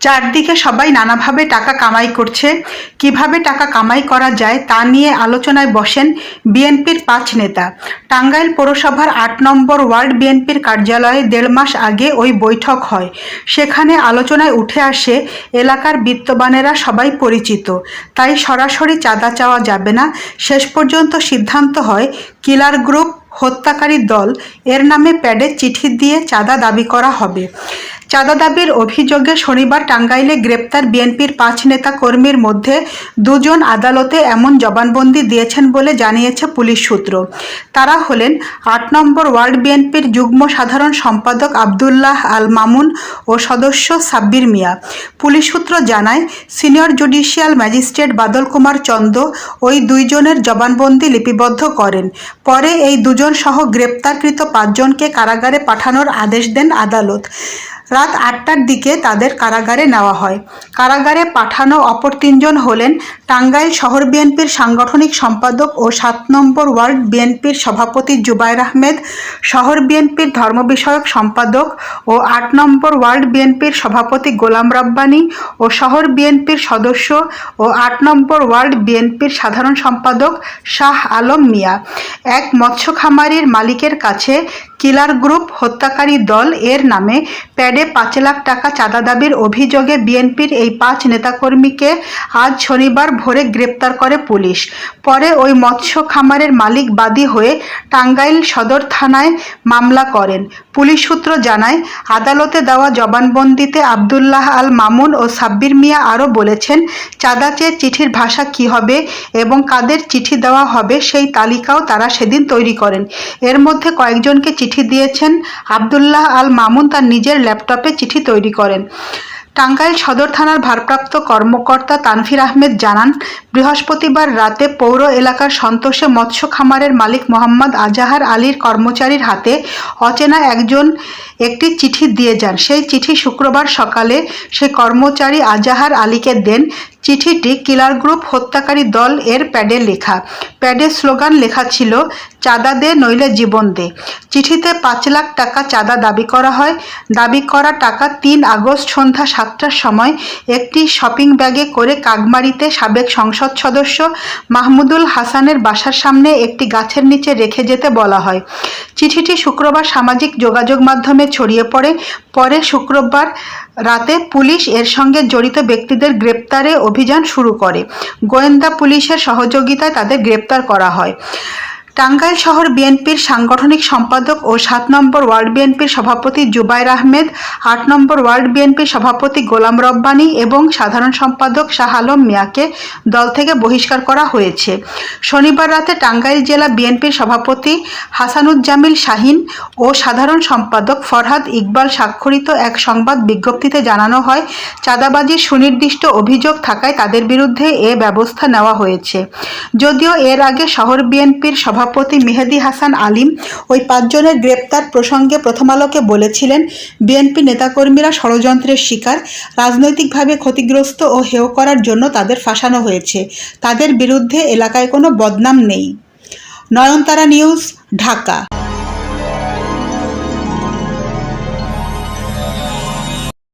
চারদিকে সবাই নানাভাবে টাকা কামাই করছে। কীভাবে টাকা কামাই করা যায় তা নিয়ে আলোচনায় বসেন বিএনপির পাঁচ নেতা। টাঙ্গাইল পৌরসভার আট নম্বর ওয়ার্ড বিএনপির কার্যালয়ে দেড় মাস আগে ওই বৈঠক হয়। সেখানে আলোচনায় উঠে আসে, এলাকার বিত্তবানেরা সবাই পরিচিত। তাই সরাসরি চাঁদা চাওয়া যাবে না। শেষ পর্যন্ত সিদ্ধান্ত হয়, কিলার গ্রুপ হত্যাকারী দল এর নামে প্যাডে চিঠি দিয়ে চাঁদা দাবি করা হবে। চাঁদা দাবির অভিযোগে শনিবার টাঙ্গাইলে গ্রেপ্তার বিএনপির পাঁচ নেতা কর্মীর মধ্যে দুজন আদালতে এমন জবানবন্দি দিয়েছেন বলে জানিয়েছে পুলিশ সূত্র। তারা হলেন আট নম্বর ওয়ার্ড বিএনপির যুগ্ম সাধারণ সম্পাদক আবদুল্লাহ আল মামুন ও সদস্য সাব্বির মিয়া। পুলিশ সূত্র জানায়, senior judicial magistrate Badal Kumar Chanda ওই দুইজনের জবানবন্দি লিপিবদ্ধ করেন। পরে এই দুজন সহ গ্রেপ্তারকৃত পাঁচজনকে কারাগারে পাঠানোর আদেশ দেন আদালত। রাত আটটার দিকে তাদের কারাগারে নেওয়া হয়। কারাগারে পাঠানো অপর তিনজন হলেন টাঙ্গাইল শহর বিএনপির সাংগঠনিক সম্পাদক ও সাত নম্বর ওয়ার্ড বিএনপির সভাপতি জুবাইর আহমেদ, শহর বিএনপির ধর্ম বিষয়ক সম্পাদক ও আট নম্বর ওয়ার্ড বিএনপির সভাপতি গোলাম রাব্বানি ও শহর বিএনপির সদস্য ও আট নম্বর ওয়ার্ড বিএনপির সাধারণ সম্পাদক শাহ আলম মিয়া। এক মৎস্য খামারির মালিকের কাছে কিলার গ্রুপ হত্যাকারী দল এর নামে প্যাডে পাঁচ লাখ টাকা চাঁদা দাবির অভিযোগে বিএনপির এই পাঁচ নেতাকর্মীকে আজ শনিবার ভোরে গ্রেপ্তার করে পুলিশ। পরে ওই মৎস্য খামারের মালিক বাদী হয়ে টাঙ্গাইল সদর থানায় মামলা করেন। পুলিশ সূত্র জানায়, আদালতে দেওয়া জবানবন্দিতে আবদুল্লাহ আল মামুন ও সাব্বির মিয়া আরও বলেছেন, চাঁদা চেয়ে চিঠির ভাষা কি হবে এবং কাদের চিঠি দেওয়া হবে সেই তালিকাও তারা সেদিন তৈরি করেন। এর মধ্যে কয়েকজনকে চিঠি দিয়েছেন। আবদুল্লাহ আল মামুন তার নিজের ল্যাপটপে চিঠি তৈরি করেন। টাঙ্গাইল সদর থানার ভারপ্রাপ্ত কর্মকর্তা তানফির আহমেদ জানান, বৃহস্পতিবার রাতে পৌর এলাকার সন্তোষে মৎস্য খামারের মালিক মোহাম্মদ আজাহার আলীর কর্মচারীর হাতে অচেনা একজন একটি চিঠি দিয়ে যান। সেই চিঠি শুক্রবার সকালে সেই কর্মচারী আজাহার আলীকে দেন। চিঠিটি কিলার গ্রুপ হত্যাকারী দল এর প্যাডে লেখা। প্যাডে স্লোগান লেখা ছিল, চাঁদা দে নইলে জীবন দে। চিঠিতে পাঁচ লাখ টাকা চাঁদা দাবি করা হয়। দাবি করা টাকা তিন আগস্ট সন্ধ্যা সাতটার সময় একটি শপিং ব্যাগে করে কাকমারিতে সাবেক সংসদ সদস্য মাহমুদুল হাসানের বাসার সামনে একটি গাছের নিচে রেখে যেতে বলা হয়। চিঠিটি শুক্রবার সামাজিক যোগাযোগ মাধ্যমে ছড়িয়ে পড়ে। পরে শুক্রবার রাতে পুলিশ এর সঙ্গে জড়িত ব্যক্তিদের গ্রেপ্তারে অভিযান শুরু করে। গোয়েন্দা পুলিশের সহযোগিতায় তাদের গ্রেপ্তার করা হয়। টাঙ্গাইল শহর বিএনপির সাংগঠনিক সম্পাদক ও সাত নম্বর ওয়ার্ড বিএনপির সভাপতি জুবাইর আহমেদ, আট নম্বর ওয়ার্ড বিএনপির সভাপতি গোলাম রব্বানী এবং সাধারণ সম্পাদক শাহ আলম মিয়াকে দল থেকে বহিষ্কার করা হয়েছে। শনিবার রাতে টাঙ্গাইল জেলা বিএনপির সভাপতি হাসানুজ্জামিল শাহিন ও সাধারণ সম্পাদক ফরহাদ ইকবাল স্বাক্ষরিত এক সংবাদ বিজ্ঞপ্তিতে জানানো হয় চাঁদাবাজির সুনির্দিষ্ট অভিযোগ থাকায় তাদের বিরুদ্ধে এ ব্যবস্থা নেওয়া হয়েছে। যদিও এর আগে শহর বিএনপির সভাপতি মেহেদি হাসান আলিম ওই পাঁচজনের গ্রেপ্তার প্রসঙ্গে প্রথম আলোকে বলেছিলেন, বিএনপি নেতাকর্মীরা ষড়যন্ত্রের শিকার, রাজনৈতিকভাবে ক্ষতিগ্রস্ত ও হেয় করার জন্য তাদের ফাঁসানো হয়েছে। তাদের বিরুদ্ধে এলাকায় কোনো বদনাম নেই। নয়নতারা নিউজ, ঢাকা।